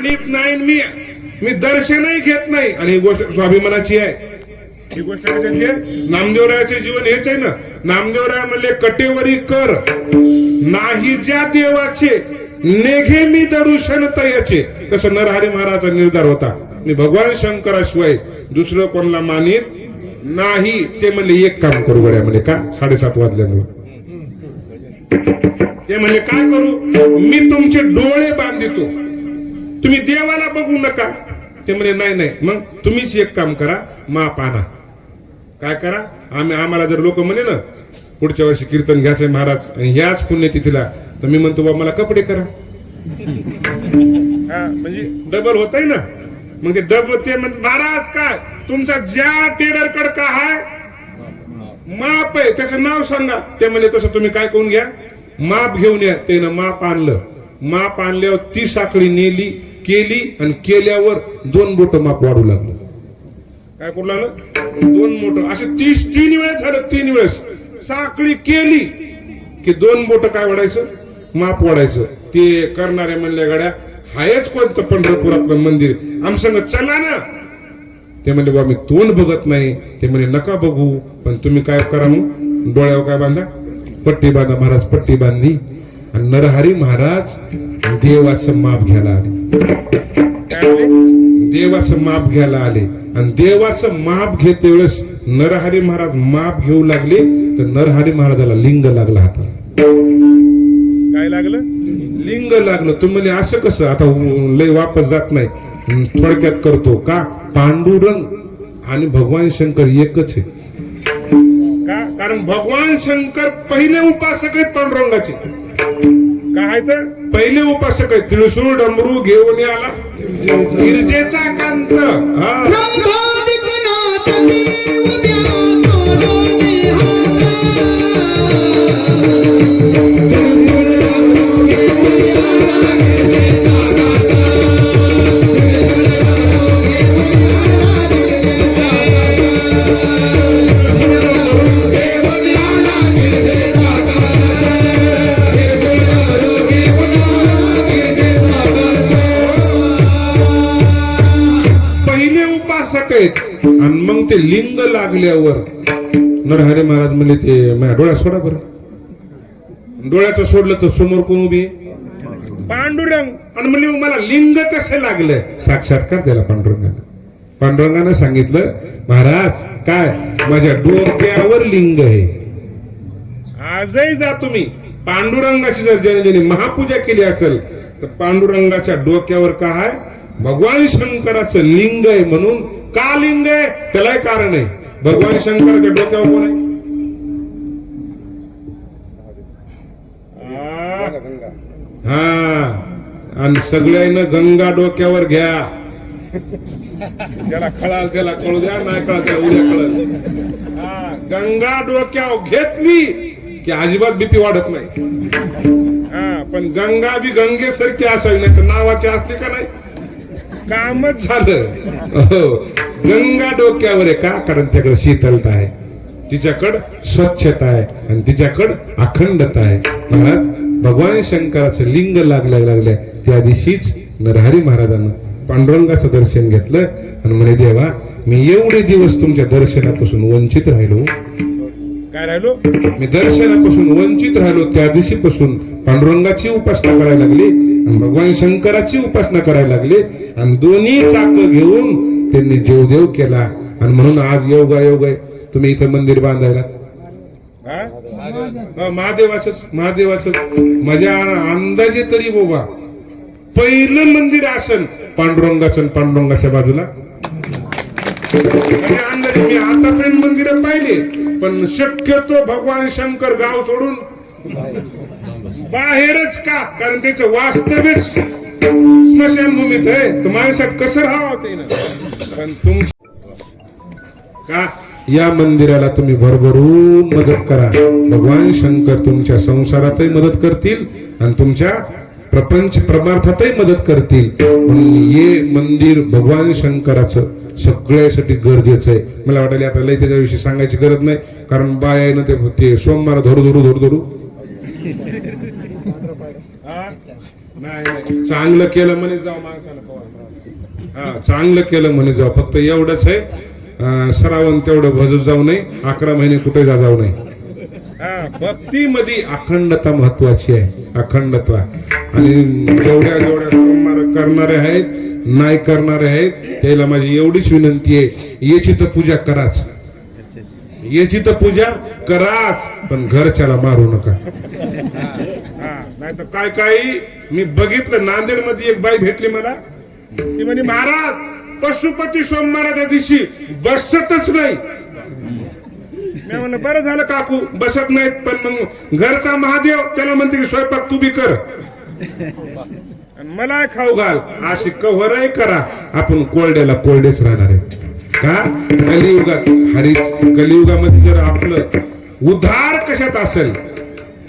मानित नाही मी मी दर्शनही घेत नाही. आणि ही गोष्ट स्वाभिमानाची आहे. ही गोष्ट त्याची आहे? नामदेवरायाचे जीवन हेच आहे ना. नामदेवराय म्हणले कटेवरी कर नाही ज्या देवाचे नेघे मी दर्शन तयाचे तसं नरहरी महाराजचा निर्धार होता. मी भगवान शंकराशिवाय दुसरं कोणाला मानित नाही. ते म्हणले एक काम करू गड्या म्हणे का? साडेसात वाजल्यामुळे. ते म्हणले काय करू? मी तुमचे डोळे बांधितो. तुम्ही देवाला बघू नका. ते म्हणे नाही नाही मग तुम्हीच एक काम करा माप आणा. काय करा? आम्ही आम्हाला जर लोक म्हणे ना पुढच्या वर्षी कीर्तन घ्यायचंय महाराज आणि ह्याच पुण्यतिथीला तर मी म्हणतो बा मला कपडे करा. हा म्हणजे डबल होत आहे ना. मग ते डबल ते म्हणजे महाराज काय? तुमचा ज्या टेलर कड का आहे माप आहे त्याचं नाव सांगा. ते म्हणजे तसं तुम्ही काय करून घ्या? माप घेऊन या. त्यानं माप आणलं. माप आणल्यावर ती साखळी नेली केली आणि केल्यावर दोन बोट माप वाढू लागलं. काय करू लागलं? दोन मोठ असे तीस तीन वेळेस झालं तीन वेळेस. साखळी केली की दोन बोट काय वाढायचं? माप वाढायचं. ते करणारे म्हणल्या गाड्या हायच कोणतं पंढरपुरातलं मंदिर? आमसंग चला ना. ते म्हणले बा मी तोंड बघत नाही. ते म्हणे नका बघू पण तुम्ही काय करा मग? डोळ्यावर काय बांधा? पट्टी बांधा महाराज पट्टी बांधली. नरहरी महाराज देवाचं माप घ्यायला आले. देवाचं माप घ्यायला आले. आणि देवाचं माप घेते वेळेस नरहरी महाराज माप घेऊ लागले तर नरहरी महाराजाला लिंग लागला हाताला काय लागलं? लिंग लागलं. तुम्ही असं कसं? आता लय वापस जात नाही. थोडक्यात करतो का? पांडुरंग आणि भगवान शंकर एकच आहे. का? कारण भगवान शंकर पहिले उपासक आहेत पांडुरंगाचे. काय तर पहिले उपासक आहे तिळसूळ डमरू घेऊन आला गिरजेचा कांत. हा. ते लिंग लागल्यावर. नरहरी महाराज म्हणले ते माझ्या डोळ्यात सोडा बरं. डोळ्याचं सोडलं तर समोर कोण उभी? पांडुरंग. आणि म्हणले मला लिंग कसं लागलं? साक्षात्कार त्याला पांडुरंगानं. पांडुरंगानं सांगितलं महाराज काय? माझ्या डोक्यावर लिंग आहे. आजही जा तुम्ही. पांडुरंगाची जर जनजनी महापूजा केली असेल तर पांडुरंगाच्या डोक्यावर काय? भगवान शंकराचं लिंग आहे म्हणून का लिंग आहे त्यालाही कारण आहे. भगवान शंकराच्या डोक्यावर कोण आहे? हा. आणि सगळ्यांना गंगा डोक्यावर घ्या. त्याला कळाल त्याला कळू द्या नाही कळाल त्याला उद्या कळल. गंगा डोक्यावर घेतली की अजिबात बीपी वाढत नाही. हा पण गंगा बी गंगेसारखी असावी नाही तर नावाची असली का नाही? कामच झालं. हो. गंगा डोक्यावर आहे का कारण त्याकडे शीतलता आहे. तिच्याकडं स्वच्छता आहे आणि तिच्याकडं अखंडता आहे. महाराज भगवान शंकराचं लिंग लागल्या लागल्या त्या दिवशीच नरहरी महाराजांना पांडुरंगाचं दर्शन घेतलं आणि म्हणे देवा मी एवढे दिवस तुमच्या दर्शनापासून वंचित राहिलो. काय राहिलो? मी दर्शनापासून वंचित राहिलो त्या दिवशीपासून पांडुरंगाची उपासना करायला लागली आणि भगवान शंकराची उपासना करायला लागली आणि दोन्ही चाक घेऊन त्यांनी देवदेव केला. आणि म्हणून आज योगा योग आहे. तुम्ही इथं मंदिर बांधायला. महादेवाच महादेवाच माझ्या अंदाजे तरी बोबा पहिलं मंदिर असन पांडुरंगाचं पांडुरंगाच्या बाजूला. अंदाजे मी आतापर्यंत मंदिर पाहिले पण शक्यतो भगवान शंकर गाव सोडून बाहेरच का? कारण त्याचं वास्तव्यच स्मशानभूमीत आहे. तर माणसात कसं राहावं ते ना? पण तुमच्या का? या मंदिराला तुम्ही भरभरून मदत करा. भगवान शंकर तुमच्या संसारातही मदत करतील आणि तुमच्या प्रपंच प्रमार्थातही मदत करतील. म्हणून हे मंदिर भगवान शंकराचं सगळ्यासाठी गरजेचं आहे. मला वाटायला आता लय त्याच्याविषयी सांगायची गरज नाही कारण बायानं ते ते सोमवार धरू धरू धरू धरू. चांगलं केलं म्हणे जाऊ माणसाला हा चांगलं केलं म्हणे जाऊ. फक्त एवढंच आहे अं, श्रावण तेवढं भजत जाऊ नये अकरा महिने कुठे जा जाऊ नये. हा भक्तीमध्ये अखंडता महत्वाची आहे अखंडता. आणि जेवढ्या जेवढ्या सोमवार करणारे आहेत नाही करणारे आहेत त्याला माझी एवढीच विनंती आहे याची तर पूजा कराच. याची तर पूजा कराच पण घरच्याला मारू नका. नाही तर काय काही मी बघितलं नांदेडमध्ये एक बाई भेटली मला. ती म्हणे महाराज पशुपती सोमवाराच्या दिवशी बसतच नाही. मी म्हणलं बरं झालं काकू बसत नाहीत पण मग घरचा महादेव त्याला म्हणते की स्वयंपाक तू बी कर. मला खाऊ घाल अशी कव्हरही करा आपण कोरड्याला कोरडेच राहणार आहे का? कलियुगात हरी कलियुगामध्ये जर आपलं उधार कशात असेल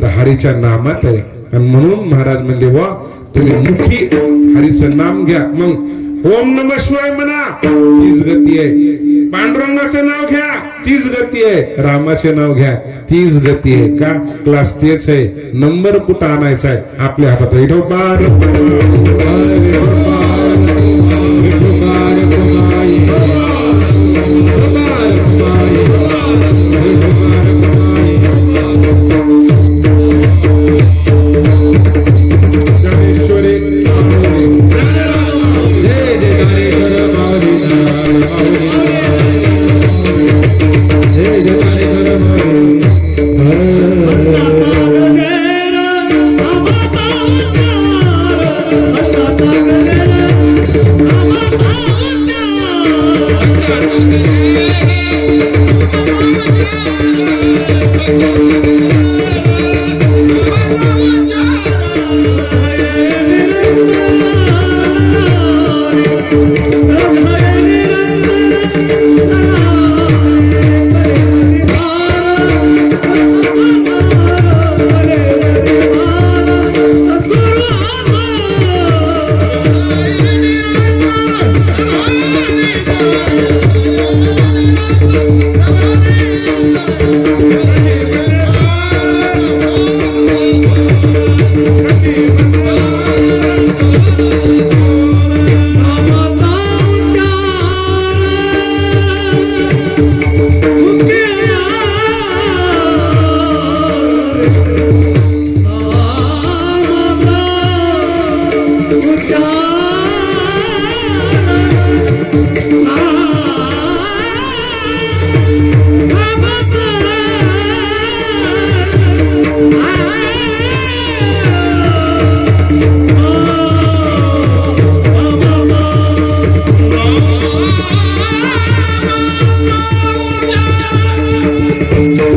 तर हरीच्या नामात आहे. आणि म्हणून महाराज म्हणले वा तुम्ही मुखी. हरीचं नाम घ्या. मग ओम नम शिवाय म्हणा. तीच गती आहे. पांडुरंगाचं नाव घ्या. तीच गती आहे. रामाचे नाव घ्या. तीच गती आहे. का? क्लास तेच आहे. नंबर कुठं आणायचा आहे? आपल्या हातात आहे.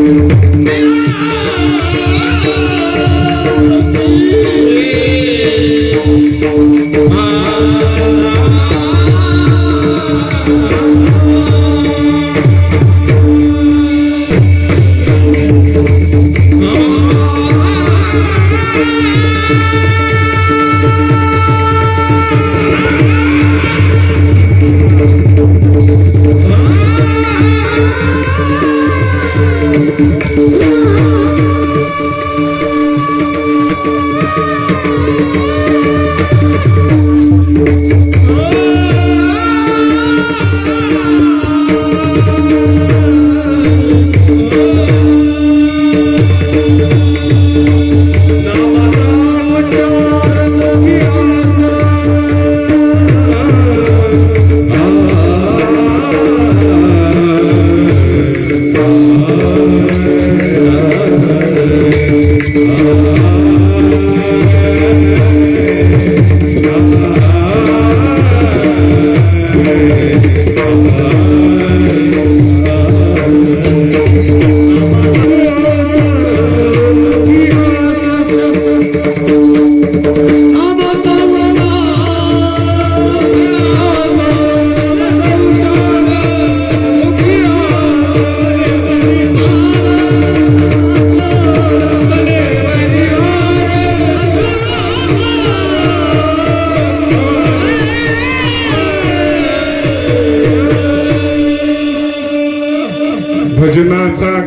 भजनाचा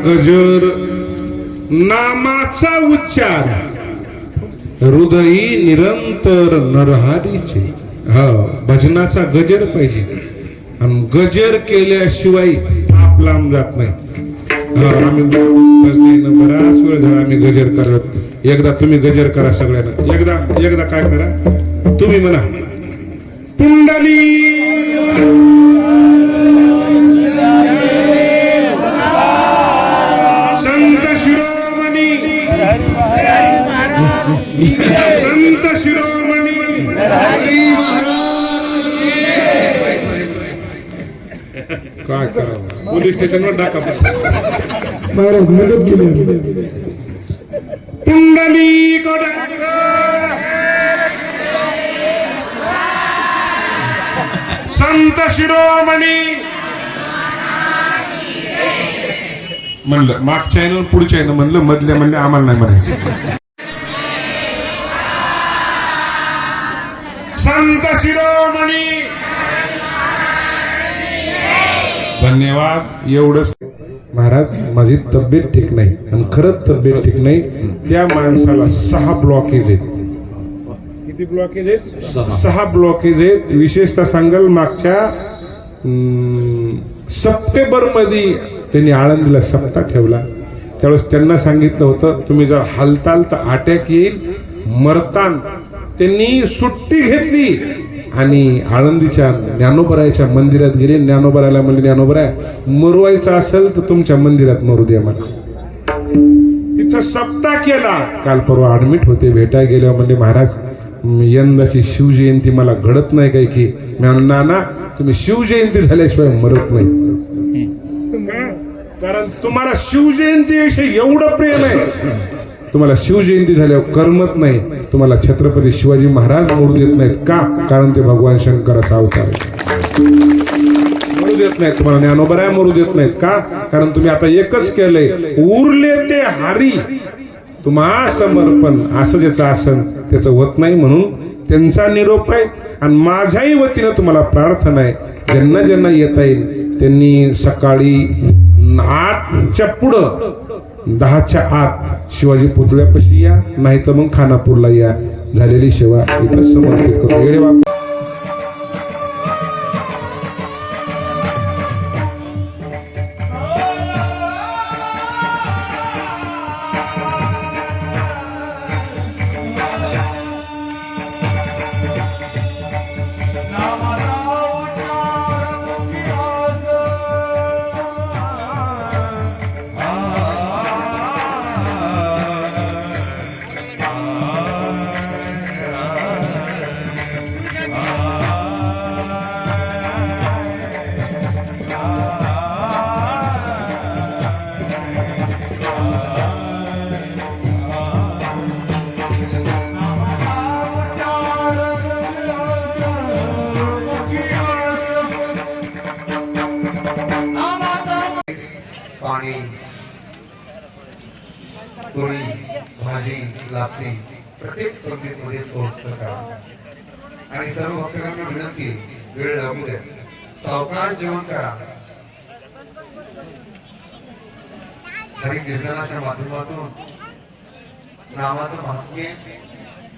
गजर नामाचा उच्चार. हृदयी निरंतर नरहारीचे. हा हो, भजनाचा गजर पाहिजे. आणि गजर केल्याशिवाय पाप लांब जात नाही. हो, आम्ही बराच वेळ झाला आम्ही गजर करत. एकदा तुम्ही गजर करा सगळ्यांना. एकदा एकदा काय करा? तुम्ही म्हणा. पुंडली पोलीस स्टेशनवर महाराज मदत केली पुंडली संत शिरोमणी. म्हणलं मागच्या आहे ना पुढच्या आहे ना म्हणलं मधल्या म्हणलं आम्हाला नाही म्हणायचं. संत शिरोमणी. धन्यवाद. एवढंच. महाराज माझी तब्येत ठीक नाही आणि खरंच तब्येत ठीक नाही. त्या माणसाला सहा ब्लॉकेज आहेत. किती ब्लॉकेज आहेत? सहा ब्लॉकेज आहेत. विशेषतः सांगाल मागच्या सप्टेंबरमध्ये त्यांनी आळंदीला सप्ताह ठेवला. त्यावेळेस त्यांना सांगितलं होतं तुम्ही जर हालताल तर अटॅक येईल मरतान. त्यांनी सुट्टी घेतली. आणि आळंदीच्या ज्ञानोबरायच्या मंदिरात गेले. ज्ञानोबरायला म्हणले ज्ञानोबराय मरवायचं असेल तर तुमच्या मंदिरात मरू द्या मला तिथं सप्ताह केला. काल परवा ऍडमिट होते. भेटाय गेल्यावर म्हणजे महाराज यंदाची शिवजयंती मला घडत नाही काय की. म्हणलं, नाना तुम्ही शिवजयंती झाल्याशिवाय मरत नाही? कारण तुम्हाला शिवजयंतीविषयी एवढं प्रेम आहे. तुम्हाला शिवजयंती झाल्यावर करमत नाही. तुम्हाला छत्रपती शिवाजी महाराज मोडू देत नाहीत का? कारण ते भगवान शंकराचा अवतार आहे मरू देत नाहीत. तुम्हाला ज्ञानोबराय मरू देत नाहीत का? कारण तुम्ही आता एकच केलंय. उरले ते हारी. तुम्हा समर्पण असं ज्याचं आसन त्याचं होत नाही म्हणून त्यांचा निरोप आहे. आणि माझ्याही वतीनं तुम्हाला प्रार्थना आहे. ज्यांना ज्यांना येता येईल त्यांनी सकाळी आठच्या पुढं दहाच्या आत शिवाजी पुतळ्यापाशी या नाही तर मग खानापूरला या. झालेली सेवा इथं समर्पित करतो येडे प्रत्येक पंक्तीमध्ये पोहोचत करा आणि सर्व भक्तांना विनंती वेळ लागू द्या. सावकाश जेवण करा. हरी कीर्तनाच्या माध्यमातून नामाचं महात्म्य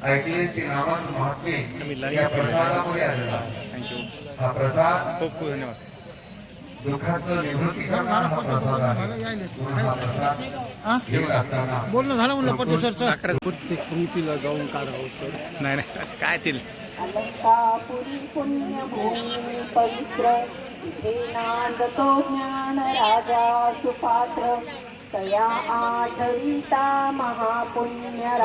ऐकले ते नामाचं महात्म्य या प्रसादामध्ये आलेलं हा प्रसाद खूप खूप धन्यवाद. दुःखाचं निवृत्ती करणारा हा प्रसाद आहे. म्हणून हा प्रसाद घेत असताना बोलणं झालं म्हणलं पटेसरचं प्रत्येक पंक्तीला जाऊन काढावं सर. नाही नाही काय ते? अलंकापुरी पुण्यभूमी पवित्र इथे नांदतो ज्ञान राजा सुपात्र तया आचरिता महापुण्य